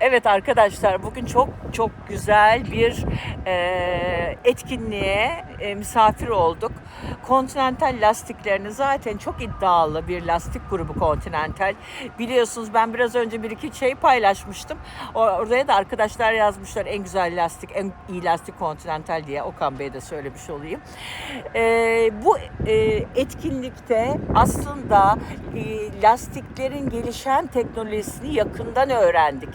Evet arkadaşlar bugün çok çok güzel bir e, etkinliğe e, misafir olduk. Continental lastiklerini zaten çok iddialı bir lastik grubu Continental. Biliyorsunuz ben biraz önce bir iki şey paylaşmıştım. Oraya da arkadaşlar yazmışlar en güzel lastik, en iyi lastik Continental diye. Okan Bey'e de söylemiş olayım. E, bu e, etkinlikte aslında e, lastiklerin gelişen teknolojisini yakından öğrendik.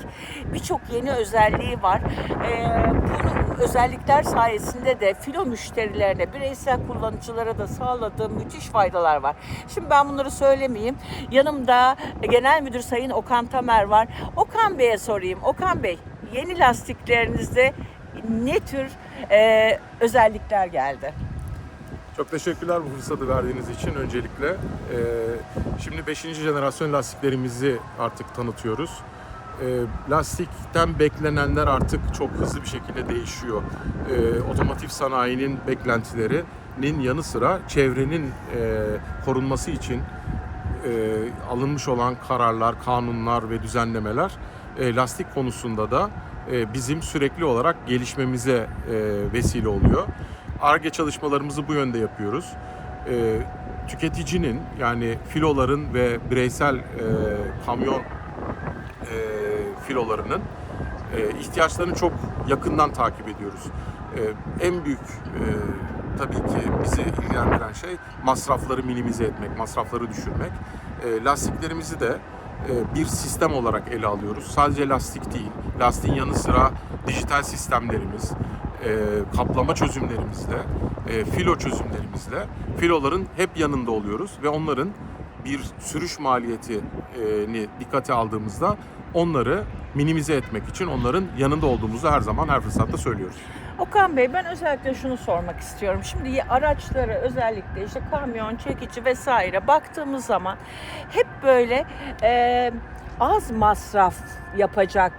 Birçok yeni özelliği var. E, bu özellikler sayesinde de filo müşterilerine, bireysel kullanıcılara da sağladığı müthiş faydalar var. Şimdi ben bunları söylemeyeyim. Yanımda Genel Müdür Sayın Okan Tamer var. Okan Bey'e sorayım. Okan Bey, yeni lastiklerinizde ne tür e, özellikler geldi? Çok teşekkürler bu fırsatı verdiğiniz için öncelikle. Ee, şimdi 5. jenerasyon lastiklerimizi artık tanıtıyoruz. Ee, lastikten beklenenler artık çok hızlı bir şekilde değişiyor. Ee, otomotiv sanayinin beklentilerinin yanı sıra çevrenin e, korunması için e, alınmış olan kararlar, kanunlar ve düzenlemeler e, lastik konusunda da e, bizim sürekli olarak gelişmemize e, vesile oluyor. ARGE çalışmalarımızı bu yönde yapıyoruz. E, tüketicinin yani filoların ve bireysel e, kamyon e, filolarının e, ihtiyaçlarını çok yakından takip ediyoruz. E, en büyük e, tabii ki bizi ilgilendiren şey masrafları minimize etmek, masrafları düşürmek. E, lastiklerimizi de e, bir sistem olarak ele alıyoruz. Sadece lastik değil, lastiğin yanı sıra dijital sistemlerimiz, e, kaplama çözümlerimizle, e, filo çözümlerimizle filoların hep yanında oluyoruz ve onların bir sürüş maliyetini dikkate aldığımızda onları minimize etmek için onların yanında olduğumuzu her zaman her fırsatta söylüyoruz. Okan Bey ben özellikle şunu sormak istiyorum. Şimdi araçlara özellikle işte kamyon, çekici vesaire baktığımız zaman hep böyle e, az masraf yapacak,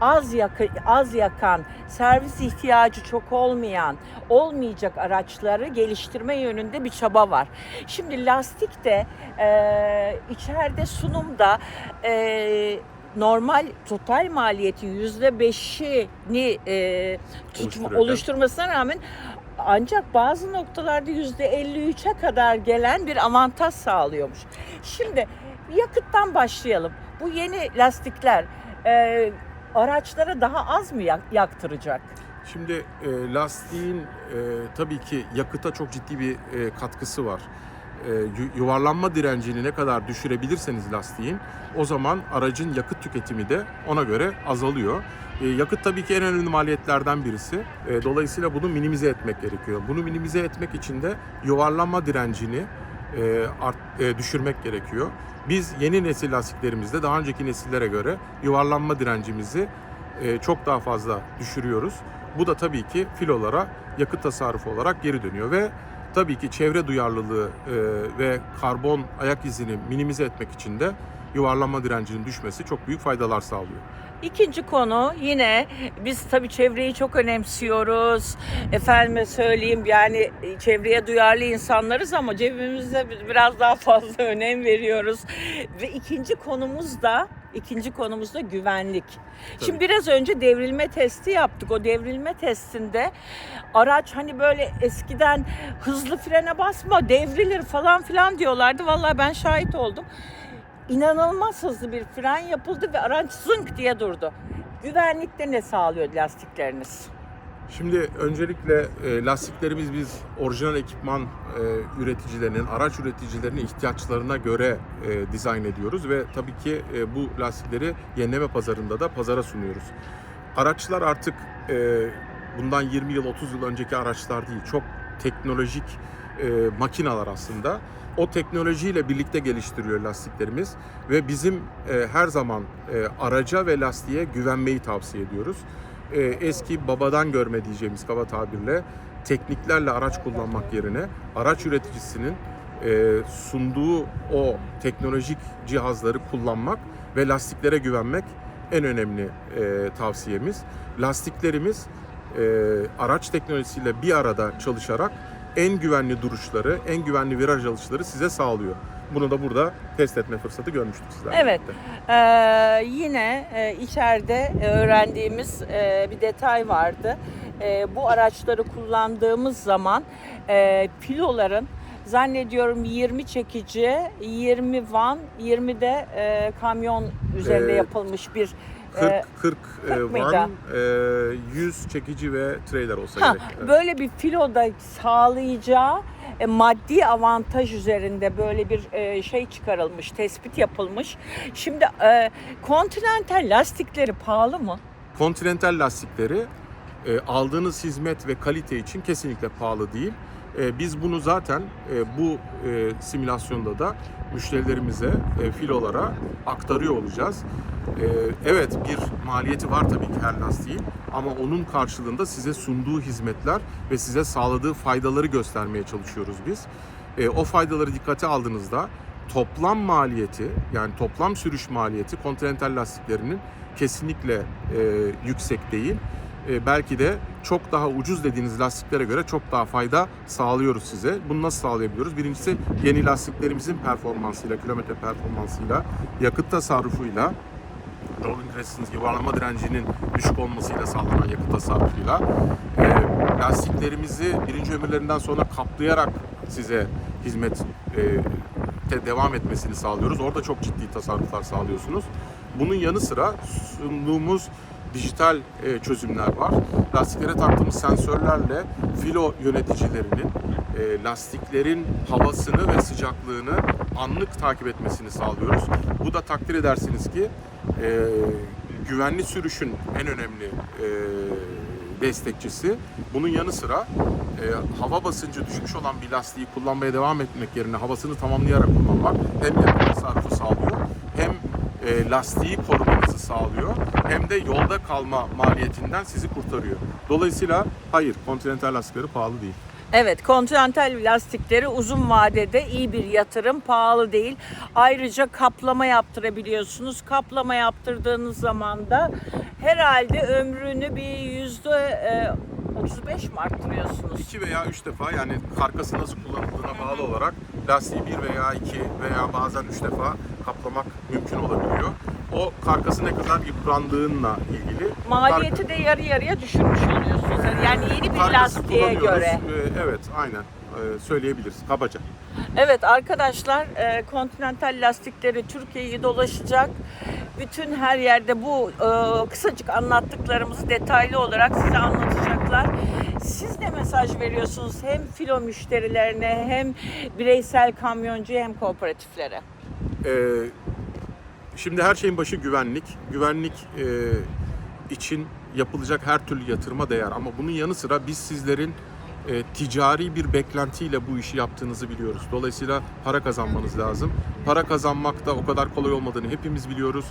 az yakı, az yakan, servis ihtiyacı çok olmayan, olmayacak araçları geliştirme yönünde bir çaba var. Şimdi lastik de e, içeride sunumda e, normal total maliyetin yüzde beşini e, tutma, oluşturmasına rağmen ancak bazı noktalarda yüzde 53'e kadar gelen bir avantaj sağlıyormuş. Şimdi yakıttan başlayalım. Bu yeni lastikler e, araçlara daha az mı yak- yaktıracak? Şimdi e, lastiğin e, tabii ki yakıta çok ciddi bir e, katkısı var. E, yu- yuvarlanma direncini ne kadar düşürebilirseniz lastiğin o zaman aracın yakıt tüketimi de ona göre azalıyor. E, yakıt tabii ki en önemli maliyetlerden birisi. E, dolayısıyla bunu minimize etmek gerekiyor. Bunu minimize etmek için de yuvarlanma direncini düşürmek gerekiyor. Biz yeni nesil lastiklerimizde daha önceki nesillere göre yuvarlanma direncimizi çok daha fazla düşürüyoruz. Bu da tabii ki filolara yakıt tasarrufu olarak geri dönüyor ve tabii ki çevre duyarlılığı e, ve karbon ayak izini minimize etmek için de yuvarlanma direncinin düşmesi çok büyük faydalar sağlıyor. İkinci konu yine biz tabii çevreyi çok önemsiyoruz. Efendime söyleyeyim yani çevreye duyarlı insanlarız ama cebimize biraz daha fazla önem veriyoruz. Ve ikinci konumuz da ikinci konumuz da güvenlik. Şimdi biraz önce devrilme testi yaptık. O devrilme testinde araç hani böyle eskiden hızlı frene basma devrilir falan filan diyorlardı. Vallahi ben şahit oldum inanılmaz hızlı bir fren yapıldı ve araç zınk diye durdu. Güvenlikte ne sağlıyor lastikleriniz? Şimdi öncelikle e, lastiklerimiz biz orijinal ekipman e, üreticilerinin, araç üreticilerinin ihtiyaçlarına göre e, dizayn ediyoruz ve tabii ki bu lastikleri yenileme pazarında da pazara sunuyoruz. Araçlar artık bundan 20 yıl, 30 yıl önceki araçlar değil, çok teknolojik makineler aslında. O teknolojiyle birlikte geliştiriyor lastiklerimiz ve bizim her zaman araca ve lastiğe güvenmeyi tavsiye ediyoruz e, eski babadan görme diyeceğimiz kaba tabirle tekniklerle araç kullanmak yerine araç üreticisinin e, sunduğu o teknolojik cihazları kullanmak ve lastiklere güvenmek en önemli e, tavsiyemiz. Lastiklerimiz e, araç teknolojisiyle bir arada çalışarak en güvenli duruşları, en güvenli viraj alışları size sağlıyor. Bunu da burada test etme fırsatı görmüştük sizlerle. Evet. birlikte. Ee, yine e, içeride öğrendiğimiz e, bir detay vardı. E, bu araçları kullandığımız zaman e, filoların zannediyorum 20 çekici, 20 van, 20 de e, kamyon üzerinde Ee, yapılmış bir 40 e, 40, e, 40 mıydı? van, e, 100 çekici ve trailer olsa Ha, gerek. Evet. böyle bir filoda sağlayacağı e, maddi avantaj üzerinde böyle bir e, şey çıkarılmış, tespit yapılmış. Şimdi e, Continental lastikleri pahalı mı? Continental lastikleri e, aldığınız hizmet ve kalite için kesinlikle pahalı değil. Biz bunu zaten bu simülasyonda da müşterilerimize, e, filolara aktarıyor olacağız. E, evet bir maliyeti var tabii ki her lastiğin ama onun karşılığında size sunduğu hizmetler ve size sağladığı faydaları göstermeye çalışıyoruz biz. E, o faydaları dikkate aldığınızda toplam maliyeti yani toplam sürüş maliyeti Continental lastiklerinin kesinlikle e, yüksek değil. E, belki de çok daha ucuz dediğiniz lastiklere göre çok daha fayda sağlıyoruz size. Bunu nasıl sağlayabiliyoruz? Birincisi yeni lastiklerimizin performansıyla, kilometre performansıyla, yakıt tasarrufuyla, rolling resistance yuvarlama direncinin düşük olmasıyla sağlanan yakıt tasarrufuyla e, lastiklerimizi birinci ömürlerinden sonra kaplayarak size hizmet e, devam etmesini sağlıyoruz. Orada çok ciddi tasarruflar sağlıyorsunuz. Bunun yanı sıra sunduğumuz dijital e, çözümler var. Lastiklere taktığımız sensörlerle filo yöneticilerinin e, lastiklerin havasını ve sıcaklığını anlık takip etmesini sağlıyoruz. Bu da takdir edersiniz ki e, güvenli sürüşün en önemli e, destekçisi. Bunun yanı sıra e, hava basıncı düşmüş olan bir lastiği kullanmaya devam etmek yerine havasını tamamlayarak kullanmak hem yakıt tasarrufu sağlıyor hem e, lastiği korumanızı sağlıyor hem de yolda kalma maliyetinden sizi kurtarıyor. Dolayısıyla hayır Continental lastikleri pahalı değil. Evet, Continental lastikleri uzun vadede iyi bir yatırım, pahalı değil. Ayrıca kaplama yaptırabiliyorsunuz. Kaplama yaptırdığınız zaman da herhalde ömrünü bir yüzde e, 35 mi arttırıyorsunuz? 2 veya 3 defa yani karkası nasıl kullanıldığına bağlı olarak lastiği 1 veya 2 veya bazen 3 defa kaplamak mümkün olabiliyor. O karkası ne kadar yıprandığınla ilgili. Maliyeti de yarı yarıya düşürmüş oluyorsunuz. Yani yeni bir lastiğe göre. Ee, Evet aynen Ee, söyleyebiliriz kabaca. Evet arkadaşlar e, Continental lastikleri Türkiye'yi dolaşacak. Bütün her yerde bu e, kısacık anlattıklarımızı detaylı olarak size anlatacaklar. Siz ne mesaj veriyorsunuz hem filo müşterilerine hem bireysel kamyoncuya hem kooperatiflere? Ee, şimdi her şeyin başı güvenlik. Güvenlik e, için yapılacak her türlü yatırıma değer. Ama bunun yanı sıra biz sizlerin e, ticari bir beklentiyle bu işi yaptığınızı biliyoruz. Dolayısıyla para kazanmanız lazım. Para kazanmak da o kadar kolay olmadığını hepimiz biliyoruz.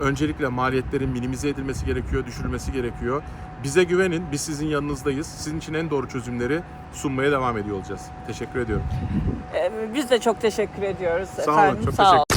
Öncelikle maliyetlerin minimize edilmesi gerekiyor, düşürülmesi gerekiyor. Bize güvenin, biz sizin yanınızdayız. Sizin için en doğru çözümleri sunmaya devam ediyor olacağız. Teşekkür ediyorum. E, biz de çok teşekkür ediyoruz Sağ olun, efendim. çok Sağ teşekkür.